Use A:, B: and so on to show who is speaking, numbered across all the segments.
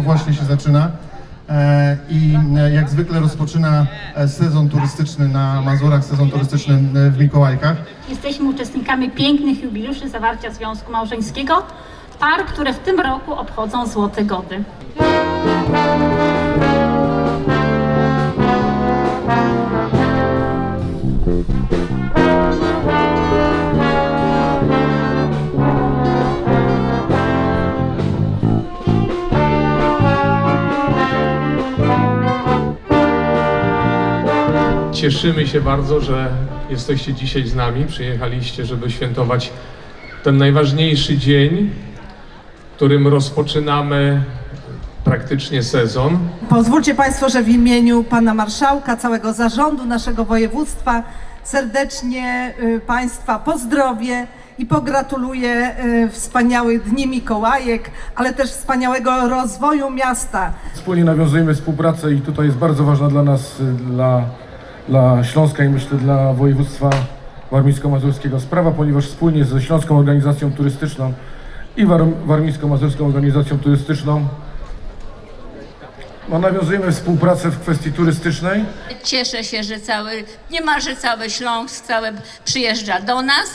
A: właśnie się zaczyna. E, I e, jak zwykle rozpoczyna e, sezon turystyczny na Mazurach, sezon turystyczny w Mikołajkach.
B: Jesteśmy uczestnikami pięknych jubiliuszy zawarcia związku małżeńskiego par, które w tym roku obchodzą złote gody.
C: Cieszymy się bardzo, że jesteście dzisiaj z nami. Przyjechaliście, żeby świętować ten najważniejszy dzień, którym rozpoczynamy praktycznie sezon.
D: Pozwólcie Państwo, że w imieniu Pana Marszałka, całego zarządu naszego województwa serdecznie y, Państwa pozdrowię i pogratuluję y, wspaniałych Dni Mikołajek, ale też wspaniałego rozwoju miasta.
E: Wspólnie nawiązujemy współpracę i tutaj jest bardzo ważna dla nas, y, dla, dla Śląska i myślę dla województwa warmińsko-mazurskiego sprawa, ponieważ wspólnie ze Śląską Organizacją Turystyczną i War- Warmińsko-Mazurską Organizacją Turystyczną no, nawiązujemy współpracę w kwestii turystycznej.
F: Cieszę się, że cały, niemalże cały Śląsk cały przyjeżdża do nas.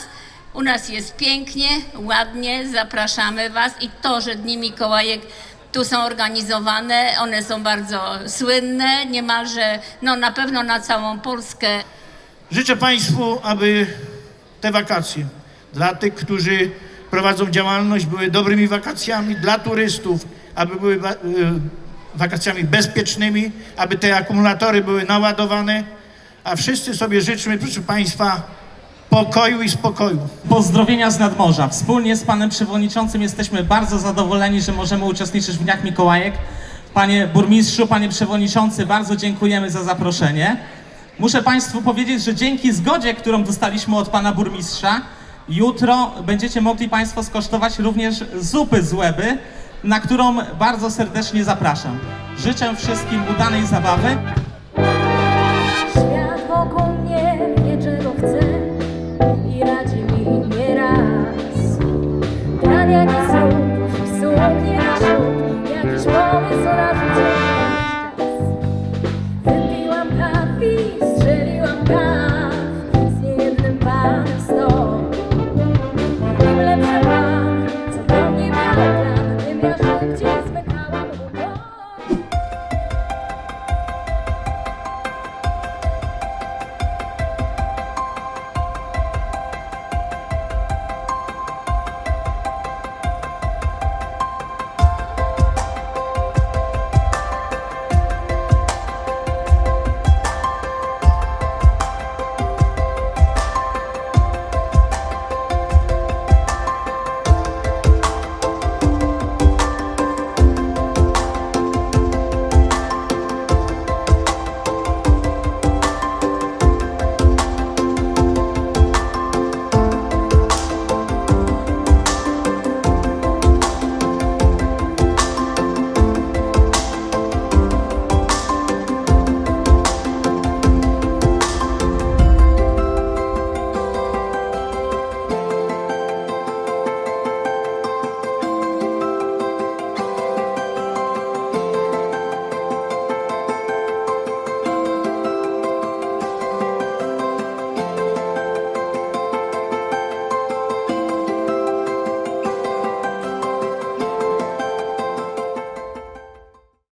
F: U nas jest pięknie, ładnie, zapraszamy Was i to, że Dni Mikołajek tu są organizowane, one są bardzo słynne, niemalże, no na pewno na całą Polskę.
G: Życzę Państwu, aby te wakacje dla tych, którzy prowadzą działalność, były dobrymi wakacjami, dla turystów, aby były y, wakacjami bezpiecznymi, aby te akumulatory były naładowane, a wszyscy sobie życzmy, proszę Państwa, pokoju i spokoju.
H: Pozdrowienia z nadmorza. Wspólnie z panem przewodniczącym jesteśmy bardzo zadowoleni, że możemy uczestniczyć w Dniach Mikołajek. Panie burmistrzu, panie przewodniczący, bardzo dziękujemy za zaproszenie. Muszę państwu powiedzieć, że dzięki zgodzie, którą dostaliśmy od pana burmistrza, jutro będziecie mogli państwo skosztować również zupy z łeby, na którą bardzo serdecznie zapraszam. Życzę wszystkim udanej zabawy.